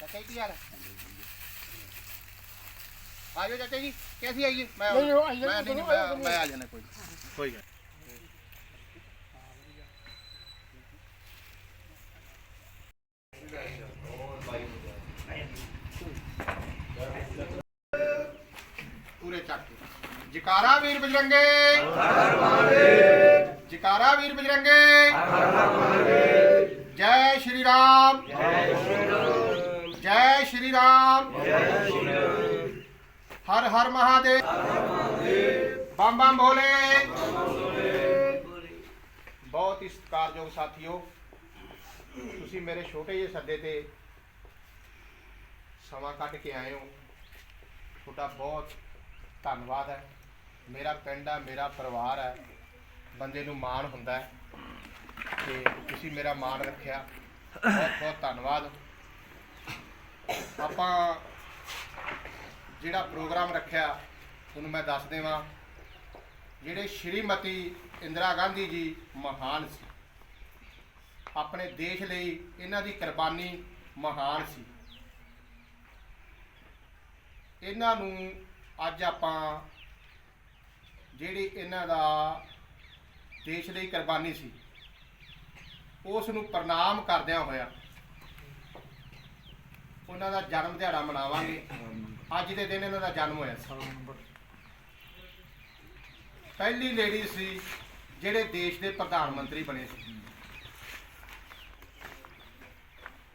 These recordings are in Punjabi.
ਚਾਚਾ ਜੀ ਕੀ ਹਾਲ ਆਜੋ ਚਾਚਾ ਜੀ ਕਿਵੇਂ ਆਈਏ? ਮੈਂ ਮੈਂ ਮੈਂ ਆ ਜਾਣਾ ਕੋਈ। ਕੋਈ ਗੱਲ ਜਕਾਰਾ ਵੀਰ ਬਜਰੰਗੇ। ਹਰ ਹਰ ਜਕਾਰਾ ਵੀਰ ਬਜਰੰਗੇ। ਜੈ ਸ਼੍ਰੀ ਰਾਮ। ਜੈ ਸ਼੍ਰੀ ਰਾਮ। ਜੈ ਸ਼੍ਰੀ ਰਾਮ ਹਰ ਹਰ ਮਹਾਦੇਵ। ਬੰਮ ਬੰਮ ਭੋਲੇ ਬਹੁਤ ਹੀ ਸਤਿਕਾਰਯੋਗ ਸਾਥੀਓ, ਤੁਸੀਂ ਮੇਰੇ ਛੋਟੇ ਜਿਹੇ ਸੱਦੇ ਤੇ ਸਮਾਂ ਕੱਢ ਕੇ ਆਏ ਹੋ। ਤੁਹਾਡਾ ਬਹੁਤ ਧੰਨਵਾਦ ਹੈ। ਮੇਰਾ ਪਿੰਡ ਹੈ ਮੇਰਾ ਪਰਿਵਾਰ ਹੈ ਬੰਦੇ ਨੂੰ ਮਾਣ ਹੁੰਦਾ ਹੈ ਤੇ ਤੁਸੀਂ ਮੇਰਾ ਮਾਣ ਰੱਖਿਆ। ਬਹੁਤ ਬਹੁਤ ਧੰਨਵਾਦ। ਆਪਾਂ ਜਿਹੜਾ ਪ੍ਰੋਗਰਾਮ ਰੱਖਿਆ, ਤੁਹਾਨੂੰ ਮੈਂ ਦੱਸ ਦੇਵਾਂ, ਜਿਹੜੇ ਸ਼੍ਰੀਮਤੀ ਇੰਦਰਾ ਗਾਂਧੀ ਜੀ ਮਹਾਨ ਸੀ। ਆਪਣੇ ਦੇਸ਼ ਲਈ ਇਹਨਾਂ ਦੀ ਕੁਰਬਾਨੀ ਮਹਾਨ ਸੀ। ਇਹਨਾਂ ਨੂੰ ਅੱਜ ਆਪਾਂ ਜਿਹੜੀ ਇਹਨਾਂ ਦਾ ਦੇਸ਼ ਲਈ ਕੁਰਬਾਨੀ ਸੀ, ਉਸ ਨੂੰ ਪ੍ਰਣਾਮ ਕਰਦਿਆਂ ਹੋਇਆ ਉਹਨਾਂ ਦਾ ਜਨਮ ਦਿਹਾੜਾ ਮਨਾਵਾਂਗੇ। ਅੱਜ ਦੇ ਦਿਨ ਇਹਨਾਂ ਦਾ ਜਨਮ ਹੋਇਆ ਸੀ। ਪਹਿਲੀ ਲੇਡੀ ਸੀ ਜਿਹੜੇ ਦੇਸ਼ ਦੇ ਪ੍ਰਧਾਨ ਮੰਤਰੀ ਬਣੇ ਸੀ।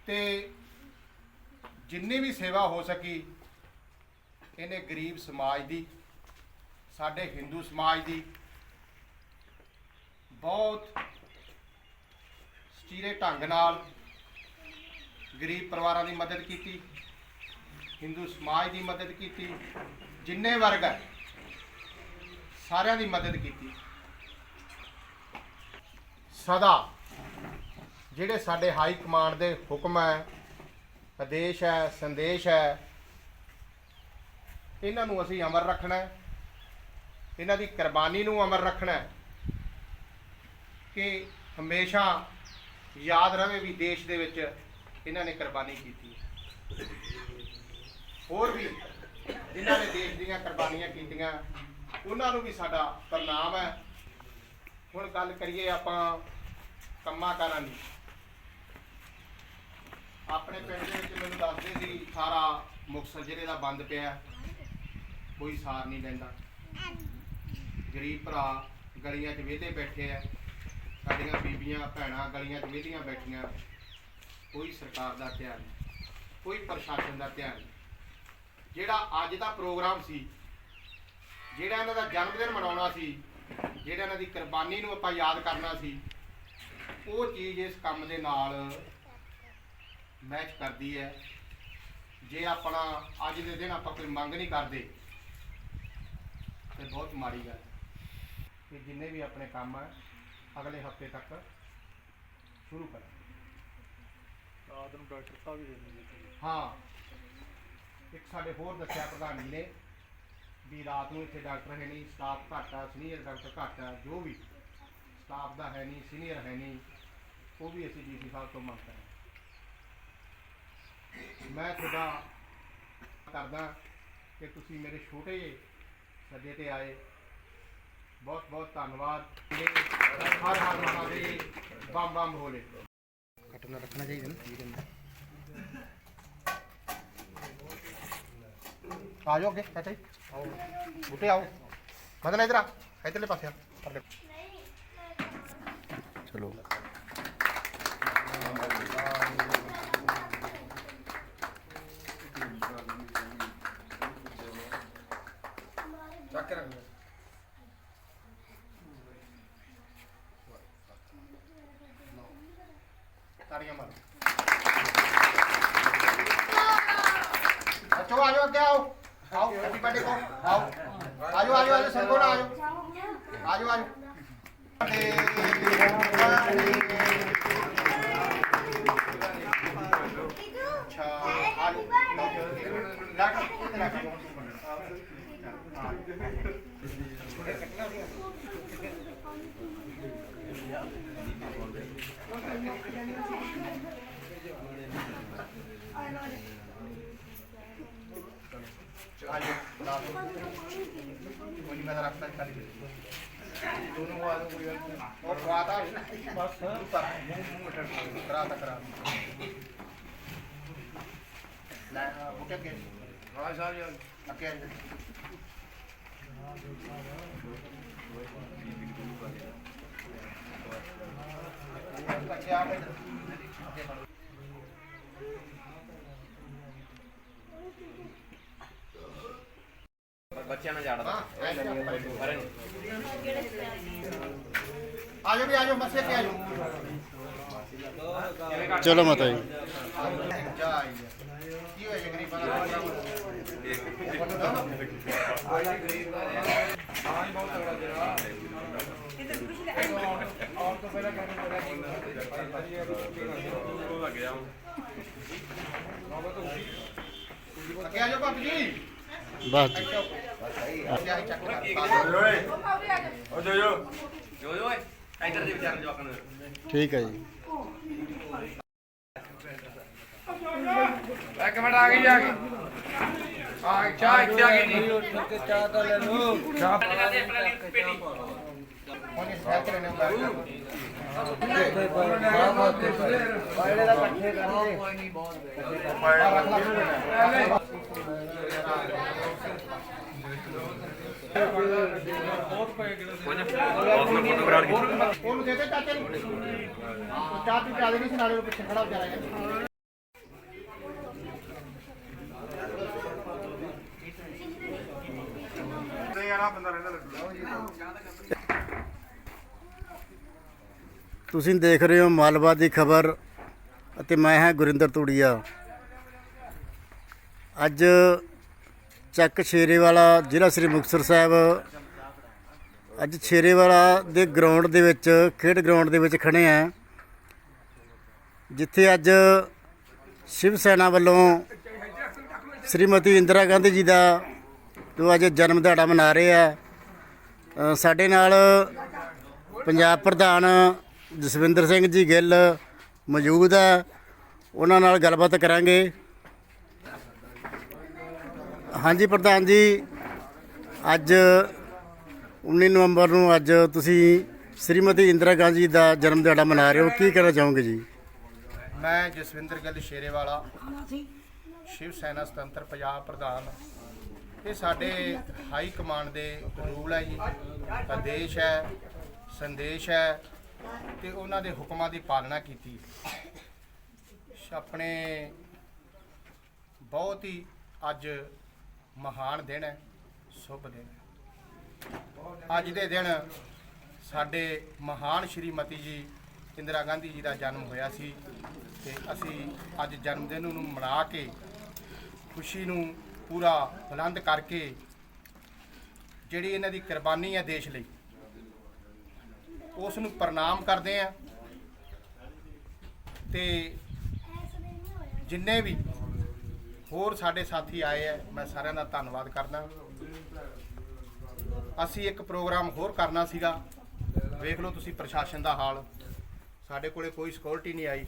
ਤੇ ਜਿੰਨੀ ਵੀ ਸੇਵਾ ਹੋ ਸਕੀ, ਇਹਨੇ ਗਰੀਬ ਸਮਾਜ ਦੀ ਸਾਡੇ ਹਿੰਦੂ ਸਮਾਜ ਦੀ ਬਹੁਤ ਸਚੀਰੇ ਢੰਗ ਨਾਲ ਗਰੀਬ ਪਰਿਵਾਰਾਂ ਦੀ ਮਦਦ ਕੀਤੀ ਹਿੰਦੂ ਸਮਾਜ ਦੀ ਮਦਦ ਕੀਤੀ, ਜਿੰਨੇ ਵਰਗ ਹੈ, ਸਾਰਿਆਂ ਦੀ ਮਦਦ ਕੀਤੀ। ਸਦਾ ਜਿਹੜੇ ਸਾਡੇ ਹਾਈ ਕਮਾਂਡ ਦੇ ਹੁਕਮ ਹੈ, ਆਦੇਸ਼ ਹੈ, ਸੰਦੇਸ਼ ਹੈ, ਇਹਨਾਂ ਨੂੰ ਅਸੀਂ ਅਮਰ ਰੱਖਣਾ ਹੈ। ਇਹਨਾਂ ਦੀ ਕੁਰਬਾਨੀ ਨੂੰ ਅਮਰ ਰੱਖਣਾ ਹੈ ਕਿ ਹਮੇਸ਼ਾ ਯਾਦ ਰਹੇ ਵੀ ਦੇਸ਼ ਦੇ ਵਿੱਚ ਇਹਨਾਂ ਨੇ ਕੁਰਬਾਨੀ ਕੀਤੀ ਹੈ। ਹੋਰ ਵੀ ਜਿਨ੍ਹਾਂ ਨੇ ਦੇਸ਼ ਦੀਆਂ ਕੁਰਬਾਨੀਆਂ ਕੀਤੀਆਂ, ਉਹਨਾਂ ਨੂੰ ਵੀ ਸਾਡਾ ਪ੍ਰਣਾਮ ਹੈ। ਹੁਣ ਗੱਲ ਕਰੀਏ ਆਪਾਂ ਕੰਮਾਂ ਕਾਰਾਂ ਦੀ। ਆਪਣੇ ਪਿੰਡ ਦੇ ਵਿੱਚ ਮੈਨੂੰ ਦੱਸਦੇ ਸੀ, ਸਾਰਾ ਮੁਕਤਸਰ ਜ਼ਿਲ੍ਹੇ ਦਾ ਬੰਦ ਪਿਆ ਕੋਈ ਸਾਰ ਨਹੀਂ ਲੈਂਦਾ। ਗਰੀਬ ਭਰਾ ਗਲੀਆਂ 'ਚ ਵਿਹਲੇ ਬੈਠੇ ਆ, ਸਾਡੀਆਂ ਬੀਬੀਆਂ, ਭੈਣਾਂ ਗਲੀਆਂ 'ਚ ਵਿਹਲੀਆਂ ਬੈਠੀਆਂ, ਕੋਈ ਸਰਕਾਰ ਦਾ ਧਿਆਨ ਨਹੀਂ, ਕੋਈ ਪ੍ਰਸ਼ਾਸਨ ਦਾ ਧਿਆਨ ਨਹੀਂ। ਜਿਹੜਾ ਅੱਜ ਦਾ ਪ੍ਰੋਗਰਾਮ ਸੀ, ਜਿਹੜਾ ਇਹਨਾਂ ਦਾ ਜਨਮ ਦਿਨ ਮਨਾਉਣਾ ਸੀ, ਜਿਹੜਾ ਇਹਨਾਂ ਦੀ ਕੁਰਬਾਨੀ ਨੂੰ ਆਪਾਂ ਯਾਦ ਕਰਨਾ ਸੀ, ਉਹ ਚੀਜ਼ ਇਸ ਕੰਮ ਦੇ ਨਾਲ ਮੈਚ ਕਰਦੀ ਹੈ। ਜੇ ਆਪਣਾ ਅੱਜ ਦੇ ਦਿਨ ਆਪਾਂ ਕੋਈ ਮੰਗ ਨਹੀਂ ਕਰਦੇ, ਤੇ ਬਹੁਤ ਮਾੜੀ ਗੱਲ ਹੈ। ਕਿ ਜਿੰਨੇ ਵੀ ਆਪਣੇ ਕੰਮ ਹੈ ਅਗਲੇ ਹਫ਼ਤੇ ਤੱਕ ਸ਼ੁਰੂ ਕਰਾਂ ਨੂੰ ਡਾਕਟਰ ਸਾਹਿਬ ਵੀ ਦੇ ਦਿੰਦੇ ਹਾਂ। ਇੱਕ ਸਾਡੇ ਹੋਰ ਦੱਸਿਆ ਪ੍ਰਧਾਨ ਜੀ ਨੇ ਵੀ ਰਾਤ ਨੂੰ ਇੱਥੇ ਡਾਕਟਰ ਹੈ ਨਹੀਂ ਸਟਾਫ ਘੱਟ ਆ ਸੀਨੀਅਰ ਡਾਕਟਰ ਘੱਟ ਆ ਜੋ ਵੀ ਸਟਾਫ ਦਾ ਹੈ ਨਹੀਂ ਸੀਨੀਅਰ ਹੈ ਨਹੀਂ ਉਹ ਵੀ ਅਸੀਂ ਡੀਸੀ ਸਾਹਿਬ ਤੋਂ ਮੰਗ ਕਰਾਂਗੇ ਮੈਂ ਤੁਹਾਡਾ ਕਰਦਾ ਕਿ ਤੁਸੀਂ ਮੇਰੇ ਛੋਟੇ ਜਿਹੇ ਸੱਦੇ ਤੇ ਆਏ। ਬਹੁਤ ਬਹੁਤ ਧੰਨਵਾਦ ਹਰ ਹਰ ਮਹਾਦੇਵ ਬੰਮ ਬੰਮ ਭੋਲੇ ਕੱਟਣਾ ਰੱਖਣਾ ਚਾਹੀਦਾ ਨਾ ਠੀਕ ਹੈ ਆ ਜਾਓ ਅੱਗੇ ਚਾਚਾ ਜੀ ਆਓ ਬੁੱਟੇ ਆਓ ਮਦਨ ਇਧਰ ਆ ਇਧਰਲੇ ਪਾਸੇ ਆ ਪਰਲੇ ਚਲੋ ਚੱਕ ਕੇ ਰੱਖ ਤਾੜੀਆਂ ਮਾਰੋ। ਬੱਚੋ ਆ ਜਾਓ ਅੱਗੇ ਆਓ। ਆਓ ਹੈਪੀ ਬਰਥਡੇ ਕੋ। ਆਓ ਆ ਜਾਓ ਆ ਜਾਓ ਆ ਜਾਓ ਸੰਗੋ ਨਾ ਆ ਜਾਓ ਆ ਜਾਓ ਆ ਜਾਓ ਅੱਛਾ ਆ ਜਾਓ ਲੱਗ ਲੱਗ ਅੱਜ ਲਾ ਦੋ ਕੋਈ ਨਹੀਂ ਮੈਂ ਤਾਂ ਰੱਖਦਾ ਖਾਲੀ ਦੋਨੋਂ ਆ ਦੋ ਕੋਈ ਗੱਲ ਨਹੀਂ ਉਹ ਖਵਾਤਾ ਬਸ। ਉੱਪਰ ਮੂੰਹ ਮੂੰਹ ਟੱਕ ਕਰਾ ਤਾ ਕਰਾ ਲੈ ਬੁਕੇ ਕੇ ਹਾਂ ਸਾਹਿਬ ਜੀ ਅੱਗੇ ਆ ਬੱਚਿਆ ਨਾਲ ਜਾੜਦਾ। ਹਾਂ ਆਜੋ ਵੀ ਆਜੋ ਮਸੇ ਕੇ ਆਜੋ। ਚਲੋ ਮਾਤਾ ਜੀ। ਕੀ ਹੋਇਆ ਜੀ ਗਰੀਬਾਂ ਦਾ ਹਾਂ ਬਹੁਤ ਤਗੜਾ ਜਿਹੜਾ ਔਰ ਤੋਂ ਪਹਿਲਾਂ ਕਹਿੰਦੇ ਉਹ ਲੱਗ ਗਿਆ ਅੱਗੇ ਆਜੋ ਭਾਬੀ ਜੀ। ਬਸ ਜੀ। ਦੇ ਠੀਕ ਹੈ ਜੀ। ਇੱਕ ਮਿੰਟ ਆ ਗਈ ਆ ਗਈ ਆ ਚਾਹ ਇੱਥੇ ਆ ਗਈ ਜੀ। ਚਾਹ ਤਾਂ ਲੈ ਲਓ ਚਾਹ ਹੁਣ ਇਸ ਸਾਈਡ ਤੇ ਨੇ ਬੈਠ ਉਹਨੂੰ ਦੇ ਦੇ ਚਾਚੇ ਨੂੰ ਚਾਹ ਪੀ ਪਿਆ ਦੇ ਨਹੀਂ ਨਾਲੇ ਉਹ ਪਿੱਛੇ ਖੜਾ ਹੋ ਯਾਰ ਤੁਸੀਂ ਦੇਖ ਰਹੇ ਹੋ ਮਾਲਵਾ ਦੀ ਖਬਰ ਅਤੇ ਮੈਂ ਹਾਂ ਗੁਰਿੰਦਰ ਤੂੜੀਆ ਅੱਜ ਚੱਕ ਸ਼ੇਰੇਵਾਲਾ ਜ਼ਿਲ੍ਹਾ ਸ੍ਰੀ ਮੁਕਤਸਰ ਸਾਹਿਬ। ਅੱਜ ਸ਼ੇਰੇਵਾਲਾ ਦੇ ਗਰਾਊਂਡ ਦੇ ਵਿੱਚ, ਖੇਡ ਗਰਾਊਂਡ ਦੇ ਵਿੱਚ ਖੜੇ ਆ। ਜਿੱਥੇ ਅੱਜ ਸ਼ਿਵ ਸੈਨਾ ਵੱਲੋਂ ਸ਼੍ਰੀਮਤੀ ਇੰਦਰਾ ਗਾਂਧੀ ਜੀ ਦਾ ਜੋ ਅੱਜ ਜਨਮ ਦਿਹਾੜਾ ਮਨਾ ਰਹੇ ਆ। ਸਾਡੇ ਨਾਲ ਪੰਜਾਬ ਪ੍ਰਧਾਨ ਜਸਵਿੰਦਰ ਸਿੰਘ ਜੀ ਗਿੱਲ ਮੌਜੂਦ ਹੈ ਉਹਨਾਂ ਨਾਲ ਗੱਲਬਾਤ ਕਰਾਂਗੇ। ਹਾਂਜੀ, ਪ੍ਰਧਾਨ ਜੀ। ਅੱਜ 19 ਨਵੰਬਰ ਨੂੰ ਅੱਜ ਤੁਸੀਂ ਸ਼੍ਰੀਮਤੀ ਇੰਦਰਾ ਗਾਂਧੀ ਦਾ ਜਨਮ ਦਿਹਾੜਾ ਮਨਾ ਰਹੇ ਹੋ। ਕੀ ਕਹਿਣਾ ਚਾਹੋਗੇ ਜੀ? ਮੈਂ ਜਸਵਿੰਦਰ ਗਿੱਲ ਸ਼ੇਰੇਵਾਲਾ, ਸ਼ਿਵ ਸੈਨਾ ਸੁਤੰਤਰ ਪੰਜਾਬ ਪ੍ਰਧਾਨ। ਇਹ ਸਾਡੇ ਹਾਈ ਕਮਾਂਡ ਦੇ ਰੂਲ ਹੈ ਜੀ। ਆਦੇਸ਼ ਹੈ, ਸੰਦੇਸ਼ ਹੈ ਤੇ ਉਹਨਾਂ ਦੇ ਹੁਕਮਾਂ ਦੀ ਪਾਲਣਾ ਕੀਤੀ। ਆਪਣੇ ਬਹੁਤ ਹੀ ਅੱਜ ਮਹਾਨ ਦਿਨ ਹੈ, ਸ਼ੁਭ ਦਿਨ ਹੈ। ਅੱਜ ਦੇ ਦਿਨ ਸਾਡੇ ਮਹਾਨ ਸ਼੍ਰੀਮਤੀ ਜੀ ਇੰਦਰਾ ਗਾਂਧੀ ਜੀ ਦਾ ਜਨਮ ਹੋਇਆ ਸੀ ਤੇ ਅਸੀਂ ਅੱਜ ਜਨਮ ਦਿਨ ਨੂੰ ਮਨਾ ਕੇ ਖੁਸ਼ੀ ਨੂੰ ਪੂਰਾ ਬੁਲੰਦ ਕਰਕੇ ਜਿਹੜੀ ਇਹਨਾਂ ਦੀ ਕੁਰਬਾਨੀ ਹੈ ਦੇਸ਼ ਲਈ, ਉਸ ਨੂੰ ਪ੍ਰਣਾਮ ਕਰਦੇ ਆ ਤੇ ਜਿੰਨੇ ਵੀ ਹੋਰ ਸਾਡੇ ਸਾਥੀ ਆਏ ਆ ਮੈਂ ਸਾਰਿਆਂ ਦਾ ਧੰਨਵਾਦ ਕਰਦਾ। ਅਸੀਂ ਇੱਕ ਪ੍ਰੋਗਰਾਮ ਹੋਰ ਕਰਨਾ ਸੀਗਾ। ਵੇਖ ਲਓ ਤੁਸੀਂ ਪ੍ਰਸ਼ਾਸਨ ਦਾ ਹਾਲ। ਸਾਡੇ ਕੋਲੇ ਕੋਈ ਸਿਕਿਉਰਿਟੀ ਨਹੀਂ ਆਈ।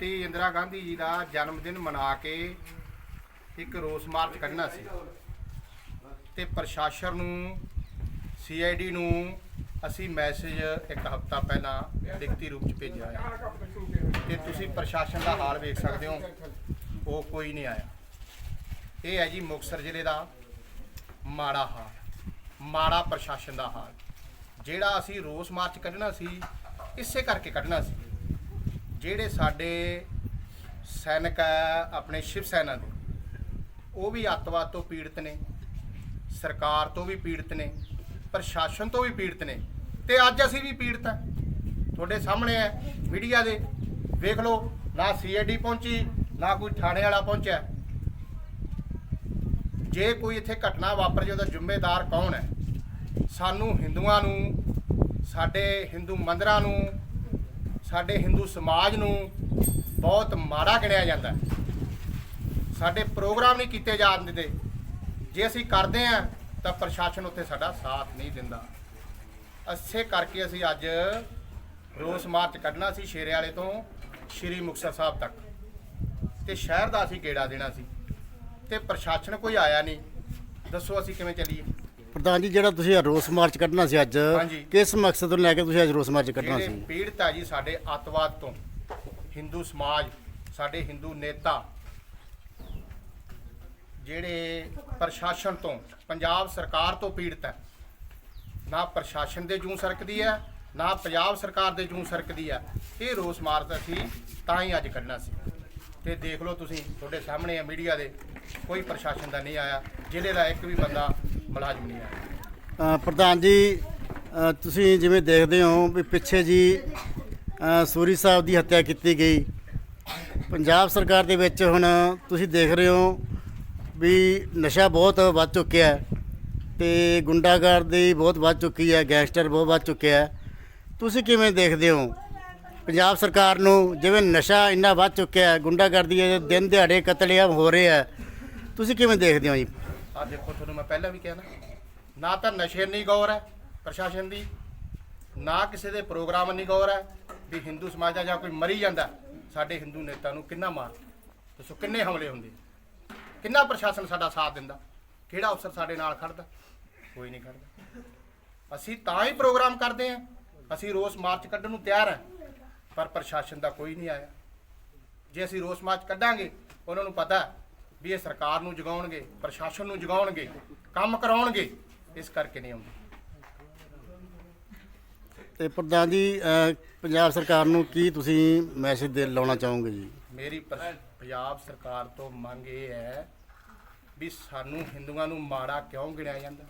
ਤੇ ਇੰਦਰਾ ਗਾਂਧੀ ਜੀ ਦਾ ਜਨਮ ਦਿਨ ਮਨਾ ਕੇ ਇੱਕ ਰੋਸ ਮਾਰਚ ਕੱਢਣਾ ਸੀ। ਤੇ ਪ੍ਰਸ਼ਾਸਨ ਨੂੰ ਸੀਆਈਡੀ ਨੂੰ ਅਸੀਂ ਮੈਸੇਜ ਇੱਕ ਹਫ਼ਤਾ ਪਹਿਲਾਂ ਲਿਖਤੀ ਰੂਪ ਚ ਭੇਜਿਆ ਹੈ ਤੇ ਤੁਸੀਂ ਪ੍ਰਸ਼ਾਸਨ ਦਾ ਹਾਲ ਵੇਖ ਸਕਦੇ ਹੋ, ਉਹ ਕੋਈ ਨਹੀਂ ਆਇਆ। ਇਹ ਹੈ ਜੀ ਮੁਕਤਸਰ ਜ਼ਿਲ੍ਹੇ ਦਾ ਮਾੜਾ ਹਾਲ, ਮਾੜਾ ਪ੍ਰਸ਼ਾਸਨ ਦਾ ਹਾਲ। ਜਿਹੜਾ ਅਸੀਂ ਰੋਸ ਮਾਰਚ ਕੱਢਣਾ ਸੀ, ਇਸੇ ਕਰਕੇ ਕੱਢਣਾ ਸੀ। ਜਿਹੜੇ ਸਾਡੇ ਸੈਨਿਕ ਹੈ, ਆਪਣੇ ਸ਼ਿਵ ਸੈਨਾ ਦੇ, ਉਹ ਵੀ ਅੱਤਵਾਦ ਤੋਂ ਪੀੜਤ ਨੇ, ਸਰਕਾਰ ਤੋਂ ਵੀ ਪੀੜਤ ਨੇ। ਪ੍ਰਸ਼ਾਸਨ ਤੋਂ ਵੀ ਪੀੜਤ ਨੇ। ਤੇ ਅੱਜ ਅਸੀਂ ਵੀ ਪੀੜਤ ਹਾਂ। ਤੁਹਾਡੇ ਸਾਹਮਣੇ ਹੈ ਮੀਡੀਆ ਦੇ। ਵੇਖ ਲਓ, ਨਾ ਸੀਆਈਡੀ ਪਹੁੰਚੀ, ਨਾ ਕੋਈ ਥਾਣੇ ਵਾਲਾ ਪਹੁੰਚਿਆ। ਜੇ ਕੋਈ ਇੱਥੇ ਘਟਨਾ ਵਾਪਰ ਜੇ ਉਹਦਾ ਜ਼ਿੰਮੇਦਾਰ ਕੌਣ ਹੈ? ਸਾਨੂੰ ਹਿੰਦੂਆਂ ਨੂੰ, ਸਾਡੇ ਹਿੰਦੂ ਮੰਦਰਾਂ ਨੂੰ, ਸਾਡੇ ਹਿੰਦੂ ਸਮਾਜ ਨੂੰ ਬਹੁਤ ਮਾੜਾ ਗਿਣਿਆ ਜਾਂਦਾ ਸਾਡੇ ਪ੍ਰੋਗਰਾਮ ਨਹੀਂ ਕੀਤੇ ਜਾਣ ਦਿੰਦੇ। ਜੇ ਅਸੀਂ ਕਰਦੇ ਆ ਤਾਂ ਪ੍ਰਸ਼ਾਸਨ ਉੱਥੇ ਸਾਡਾ ਸਾਥ ਨਹੀਂ ਦਿੰਦਾ। ਅਸੇ ਕਰਕੇ ਅਸੀਂ ਅੱਜ ਰੋਸ ਮਾਰਚ ਕੱਢਣਾ ਸੀ ਸ਼ੇਰੇ ਵਾਲੇ ਤੋਂ ਸ਼੍ਰੀ ਮੁਕਤਸਰ ਸਾਹਿਬ ਤੱਕ। ਤੇ ਸ਼ਹਿਰ ਦਾ ਅਸੀਂ ਗੇੜਾ ਦੇਣਾ ਸੀ। ਤੇ ਪ੍ਰਸ਼ਾਸਨ ਕੋਈ ਆਇਆ ਨਹੀਂ। ਦੱਸੋ ਅਸੀਂ ਕਿਵੇਂ ਚੱਲੀਏ? ਪ੍ਰਧਾਨ ਜੀ ਜਿਹੜਾ ਤੁਸੀਂ ਰੋਸ ਮਾਰਚ ਕੱਢਣਾ ਸੀ ਅੱਜ। ਕਿਸ ਮਕਸਦ ਨੂੰ ਲੈ ਕੇ ਤੁਸੀਂ ਅੱਜ ਰੋਸ ਮਾਰਚ ਕੱਢਣਾ ਸੀ? ਪੀੜਤ ਜੀ ਸਾਡੇ ਅੱਤਵਾਦ ਤੋਂ ਹਿੰਦੂ ਸਮਾਜ ਸਾਡੇ ਹਿੰਦੂ ਨੇਤਾ ਜਿਹੜੇ ਪ੍ਰਸ਼ਾਸਨ ਤੋਂ, ਪੰਜਾਬ ਸਰਕਾਰ ਤੋਂ ਪੀੜਤ ਹੈ। ਨਾ ਪ੍ਰਸ਼ਾਸਨ ਦੇ ਜੂੰ ਸਰਕਦੀ ਹੈ, ਨਾ ਪੰਜਾਬ ਸਰਕਾਰ ਦੇ ਜੂੰ ਸਰਕਦੀ ਹੈ। ਇਹ ਰੋਸ ਮਾਰਚ ਅਸੀਂ ਤਾਂ ਹੀ ਅੱਜ ਕੱਢਣਾ ਸੀ। ਤੇ ਦੇਖ ਲਓ ਤੁਸੀਂ, ਤੁਹਾਡੇ ਸਾਹਮਣੇ ਹੈ ਮੀਡੀਆ ਦੇ, ਕੋਈ ਪ੍ਰਸ਼ਾਸਨ ਦਾ ਨਹੀਂ ਆਇਆ, ਜ਼ਿਲ੍ਹੇ ਦਾ ਇੱਕ ਵੀ ਬੰਦਾ ਮੁਲਾਜ਼ਮ ਨਹੀਂ ਆਇਆ। ਪ੍ਰਧਾਨ ਜੀ ਤੁਸੀਂ ਜਿਵੇਂ ਦੇਖਦੇ ਹੋ ਵੀ ਪਿੱਛੇ ਜੀ ਸੂਰੀ ਸਾਹਿਬ ਦੀ ਹੱਤਿਆ ਕੀਤੀ ਗਈ। ਪੰਜਾਬ ਸਰਕਾਰ ਦੇ ਵਿੱਚ ਹੁਣ ਤੁਸੀਂ ਦੇਖ ਰਹੇ ਹੋ ਵੀ ਨਸ਼ਾ ਬਹੁਤ ਵੱਧ ਚੁੱਕਿਆ ਹੈ ਤੇ ਗੁੰਡਾਗਰਦੀ ਬਹੁਤ ਵੱਧ ਚੁੱਕੀ ਹੈ, ਗੈਂਗਸਟਰ ਬਹੁਤ ਵੱਧ ਚੁੱਕਿਆ ਹੈ। ਤੁਸੀਂ ਕਿਵੇਂ ਦੇਖਦੇ ਹੋ? ਪੰਜਾਬ ਸਰਕਾਰ ਨੂੰ ਜਿਵੇਂ ਨਸ਼ਾ ਇੰਨਾ ਵੱਧ ਚੁੱਕਿਆ ਹੈ, ਗੁੰਡਾਗਰਦੀ ਹੈ ਦਿਨ ਦਿਹਾੜੇ ਕਤਲੇਆਮ ਹੋ ਰਹੇ ਹੈ, ਤੁਸੀਂ ਕਿਵੇਂ ਦੇਖਦੇ ਹੋ ਜੀ? ਆ ਦੇਖੋ, ਤੁਹਾਨੂੰ ਮੈਂ ਪਹਿਲਾਂ ਵੀ ਕਿਹਾ ਨਾ ਨਾ ਤਾਂ ਨਸ਼ੇ ਨਹੀਂ ਗੌਰ ਹੈ ਪ੍ਰਸ਼ਾਸਨ ਦੀ, ਨਾ ਕਿਸੇ ਦੇ ਪ੍ਰੋਗਰਾਮ ਨਹੀਂ ਗੌਰ ਹੈ ਵੀ ਹਿੰਦੂ ਸਮਾਜ ਦਾ ਜਾਂ ਕੋਈ ਮਰੀ ਜਾਂਦਾ, ਸਾਡੇ ਹਿੰਦੂ ਨੇਤਾ ਨੂੰ ਕਿੰਨਾ ਮਾਰ, ਦੱਸੋ ਕਿੰਨੇ ਹਮਲੇ ਹੁੰਦੇ? ਕਿੰਨਾ ਪ੍ਰਸ਼ਾਸਨ ਸਾਡਾ ਸਾਥ ਦਿੰਦਾ? ਕਿਹੜਾ ਅਫਸਰ ਸਾਡੇ ਨਾਲ ਖੜਦਾ ਕੋਈ ਨਹੀਂ ਖੜਦਾ ਅਸੀਂ ਤਾਂ ਹੀ ਪ੍ਰੋਗਰਾਮ ਕਰਦੇ ਹਾਂ। ਅਸੀਂ ਰੋਸ ਮਾਰਚ ਕੱਢਣ ਨੂੰ ਤਿਆਰ ਹਾਂ, ਪਰ ਪ੍ਰਸ਼ਾਸਨ ਦਾ ਕੋਈ ਨਹੀਂ ਆਇਆ। ਜੇ ਅਸੀਂ ਰੋਸ ਮਾਰਚ ਕੱਢਾਂਗੇ, ਉਹਨਾਂ ਨੂੰ ਪਤਾ ਵੀ ਇਹ ਸਰਕਾਰ ਨੂੰ ਜਗਾਉਣਗੇ, ਪ੍ਰਸ਼ਾਸਨ ਨੂੰ ਜਗਾਉਣਗੇ, ਕੰਮ ਕਰਾਉਣਗੇ, ਇਸ ਕਰਕੇ ਨਹੀਂ ਆਉਂਦੇ। ਤੇ ਪ੍ਰਧਾਨ ਜੀ ਪੰਜਾਬ ਸਰਕਾਰ ਨੂੰ ਕੀ ਤੁਸੀਂ ਮੈਸੇਜ ਦੇ ਲਾਉਣਾ ਚਾਹੋਗੇ ਜੀ? ਮੇਰੀ ਪੰਜਾਬ ਸਰਕਾਰ ਤੋਂ ਮੰਗ ਇਹ ਹੈ ਵੀ ਸਾਨੂੰ ਹਿੰਦੂਆਂ ਨੂੰ ਮਾੜਾ ਕਿਉਂ ਗਿਣਿਆ ਜਾਂਦਾ?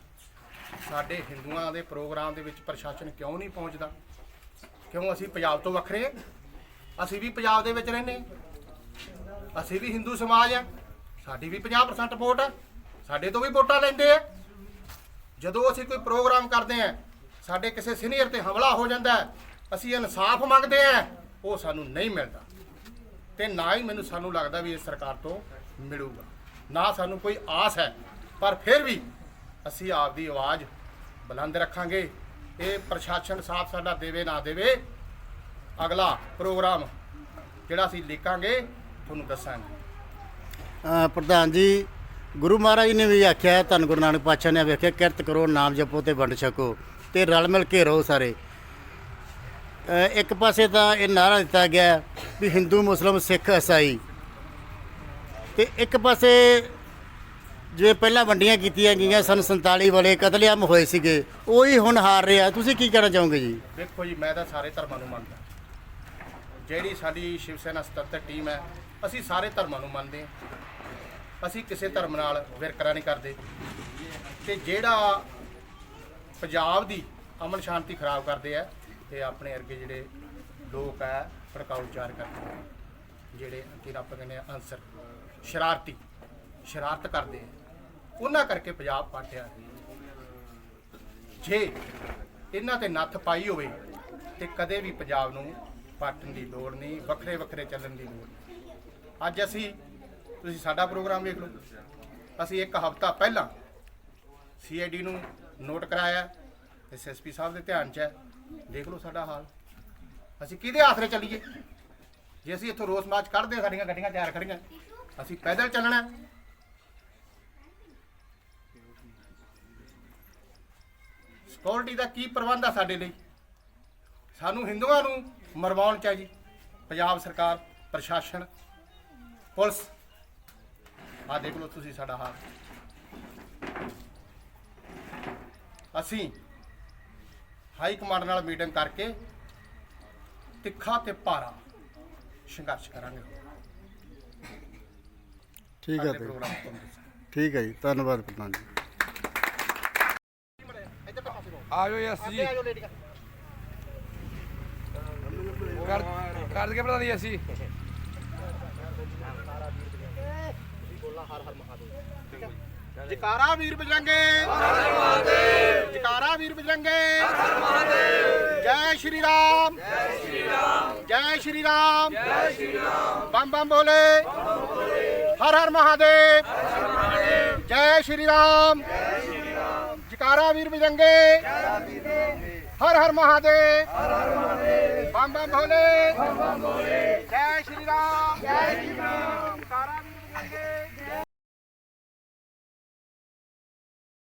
ਸਾਡੇ ਹਿੰਦੂਆਂ ਦੇ ਪ੍ਰੋਗਰਾਮ ਦੇ ਵਿੱਚ ਪ੍ਰਸ਼ਾਸਨ ਕਿਉਂ ਨਹੀਂ ਪਹੁੰਚਦਾ? ਕਿਉਂ ਅਸੀਂ ਪੰਜਾਬ ਤੋਂ ਵੱਖਰੇ ਹਾਂ? ਅਸੀਂ ਵੀ ਪੰਜਾਬ ਦੇ ਵਿੱਚ ਰਹਿੰਦੇ ਹਾਂ। ਅਸੀਂ ਵੀ ਹਿੰਦੂ ਸਮਾਜ ਆ ਸਾਡੀ ਵੀ 50% ਵੋਟ ਆ। ਸਾਡੇ ਤੋਂ ਵੀ ਵੋਟਾਂ ਲੈਂਦੇ ਆ। ਜਦੋਂ ਅਸੀਂ ਕੋਈ ਪ੍ਰੋਗਰਾਮ ਕਰਦੇ ਆ ਸਾਡੇ ਕਿਸੇ ਸੀਨੀਅਰ ਤੇ ਹਮਲਾ ਹੋ ਜਾਂਦਾ ਹੈ, ਅਸੀਂ ਇਨਸਾਫ ਮੰਗਦੇ ਆ ਉਹ ਸਾਨੂੰ ਨਹੀਂ ਮਿਲਦਾ। ਤੇ ਨਾ ਹੀ ਮੈਨੂੰ ਸਾਨੂੰ ਲੱਗਦਾ ਵੀ ਇਹ ਸਰਕਾਰ ਤੋਂ ਮਿਲੂਗਾ। ਨਾ ਸਾਨੂੰ ਕੋਈ ਆਸ ਹੈ, ਪਰ ਫਿਰ ਵੀ ਅਸੀਂ ਆਪਦੀ ਆਵਾਜ਼ ਬੁਲੰਦ ਰੱਖਾਂਗੇ। ਇਹ ਪ੍ਰਸ਼ਾਸਨ ਸਾਥ ਸਾਡਾ ਦੇਵੇ, ਨਾ ਦੇਵੇ, ਅਗਲਾ ਪ੍ਰੋਗਰਾਮ ਜਿਹੜਾ ਅਸੀਂ ਲਿਖਾਂਗੇ, ਤੁਹਾਨੂੰ ਦੱਸਾਂਗੇ। ਪ੍ਰਧਾਨ ਜੀ, ਗੁਰੂ ਮਹਾਰਾਜ ਨੇ ਵੀ ਆਖਿਆ, ਧੰਨ ਗੁਰੂ ਨਾਨਕ ਪਾਤਸ਼ਾਹ ਨੇ ਵੇਖਿਆ ਕਿਰਤ ਕਰੋ, ਨਾਮ ਜਪੋ ਤੇ ਵੰਡ ਛਕੋ ਤੇ ਰਲ ਮਿਲ ਕੇ ਰਹੋ ਸਾਰੇ। ਇੱਕ ਪਾਸੇ ਤਾਂ ਇਹ ਨਾਰਾ ਦਿੱਤਾ ਗਿਆ ਵੀ ਹਿੰਦੂ, ਮੁਸਲਮ, ਸਿੱਖ ਈਸਾਈ ਤੇ ਇੱਕ ਪਾਸੇ ਜਿਵੇਂ ਪਹਿਲਾਂ ਵੰਡੀਆਂ ਕੀਤੀਆਂ ਗਈਆਂ ਸਨ 47 ਵਾਲੇ, ਕਤਲੇਆਮ ਹੋਏ ਸੀਗੇ, ਉਹੀ ਹੁਣ ਹਾਰ ਰਿਹਾ। ਤੁਸੀਂ ਕੀ ਕਹਿਣਾ ਚਾਹੋਗੇ ਜੀ? ਦੇਖੋ ਜੀ, ਮੈਂ ਤਾਂ ਸਾਰੇ ਧਰਮਾਂ ਨੂੰ ਮੰਨਦਾ। ਜਿਹੜੀ ਸਾਡੀ ਸ਼ਿਵ ਸੈਨਾ ਸਤੰਤਰ ਟੀਮ ਹੈ, ਅਸੀਂ ਸਾਰੇ ਧਰਮਾਂ ਨੂੰ ਮੰਨਦੇ ਹਾਂ। ਅਸੀਂ ਕਿਸੇ ਧਰਮ ਨਾਲ ਵਿਰਕਰਾ ਨਹੀਂ ਕਰਦੇ। ਤੇ ਜਿਹੜਾ ਪੰਜਾਬ ਦੀ ਅਮਨ ਸ਼ਾਂਤੀ ਖਰਾਬ ਕਰਦੇ ਆ ਤੇ ਆਪਣੇ ਅਰਗੇ ਜਿਹੜੇ ਲੋਕ ਆ, ਭੜਕਾਊ ਉਚਾਰ ਕਰਦੇ ਆ ਜਿਹੜੇ ਕਿ ਆਪਾਂ ਕਹਿੰਦੇ ਆ ਅਨਸਰ ਸ਼ਰਾਰਤੀ, ਸ਼ਰਾਰਤ ਕਰਦੇ ਆ ਉਹਨਾਂ ਕਰਕੇ ਪੰਜਾਬ ਪਾਟਿਆ ਜੇ ਇਹਨਾਂ ਤੇ ਨੱਥ ਪਾਈ ਹੋਵੇ ਤੇ ਕਦੇ ਵੀ ਪੰਜਾਬ ਨੂੰ ਪਾਟਣ ਦੀ ਲੋੜ ਨਹੀਂ ਵੱਖਰੇ ਵੱਖਰੇ ਚੱਲਣ ਦੀ ਲੋੜ ਨਹੀਂ। ਅੱਜ ਅਸੀਂ, ਤੁਸੀਂ ਸਾਡਾ ਪ੍ਰੋਗਰਾਮ ਵੇਖ ਲਓ। ਅਸੀਂ ਇੱਕ ਹਫ਼ਤਾ ਪਹਿਲਾਂ ਸੀਆਈਡੀ ਨੂੰ ਨੋਟ ਕਰਾਇਆ ਐਸਐਸਪੀ ਸਾਹਿਬ ਦੇ ਧਿਆਨ 'ਚ ਹੈ। ਦੇਖ ਲਓ ਸਾਡਾ ਹਾਲ। ਅਸੀਂ ਕਿਹਦੇ ਆਸਰੇ ਚੱਲੀਏ? ਜੇ ਅਸੀਂ ਇੱਥੋਂ ਰੋਸ ਮਾਰਚ ਕੱਢਦੇ ਹਾਂ, ਸਾਡੀਆਂ ਗੱਡੀਆਂ ਤਿਆਰ ਖੜੀਆਂ। ਅਸੀਂ ਪੈਦਲ ਚੱਲਣਾ ਹੈ। ਸਿਕਿਉਰਿਟੀ ਦਾ ਕੀ ਪ੍ਰਬੰਧ ਆ ਸਾਡੇ ਲਈ? ਸਾਨੂੰ ਹਿੰਦੂਆਂ ਨੂੰ ਮਰਵਾਉਣ ਚ ਜੀ। ਪੰਜਾਬ ਸਰਕਾਰ ਪ੍ਰਸ਼ਾਸਨ ਪੁਲਿਸ। ਆ ਦੇਖ ਲਓ ਤੁਸੀਂ ਸਾਡਾ ਹਾਲ। ਅਸੀਂ ਹਾਈ ਕਮਾਂਡ ਨਾਲ ਮੀਟਿੰਗ ਕਰਕੇ ਤਿੱਖਾ ਤੇ ਭਾਰਾ ਸੰਘਰਸ਼ ਕਰਾਂਗੇ। ਠੀਕ ਹੈ ਤੇ ਪ੍ਰੋਗਰਾਮ ਤੋਂ ਦੱਸਾਂਗੇ। ਠੀਕ ਹੈ ਜੀ ਧੰਨਵਾਦ ਪ੍ਰਧਾਨ ਜੀ। ਆਜੋ ਯਸ ਜੀ ਕਰ ਕਰ ਕੇ ਪਤਾ ਨਹੀਂ ਅਸੀਂ। ਜਕਾਰਾ ਵੀਰ ਬਜਰੰਗੇ। ਹਰ ਮਹਾਦੇਵ ਜਕਾਰਾ ਵੀਰ ਬਜਰੰਗੇ। ਹਰ ਮਹਾਦੇਵ ਜੈ ਸ਼੍ਰੀ ਰਾਮ। ਜੈ ਸ਼੍ਰੀ ਰਾਮ। ਜੈ ਸ਼੍ਰੀ ਰਾਮ ਜੈ ਸ਼੍ਰੀ ਰਾਮ ਬੰਮ ਬੰਮ ਬੋਲੇ। ਹਰ ਹਰ ਮਹਾਦੇਵ। ਜੈ ਸ਼੍ਰੀ ਰਾਮ। ਜੈ ਸ਼੍ਰੀ ਰਾਮ ਜੈਕਾਰਾ ਵੀਰ ਵਿਜੰਗੇ ਹਰ ਹਰ ਮਹਾਦੇਵ। ਹਰ ਹਰ ਮਹਾਦੇਵ ਬੰਮ ਬੰਮ ਭੋਲੇ ਬੰਮ ਬੰਮ ਭੋਲੇ ਜੈ ਸ਼੍ਰੀ ਰਾਮ ਜੈ ਸ਼੍ਰੀ ਰਾਮ।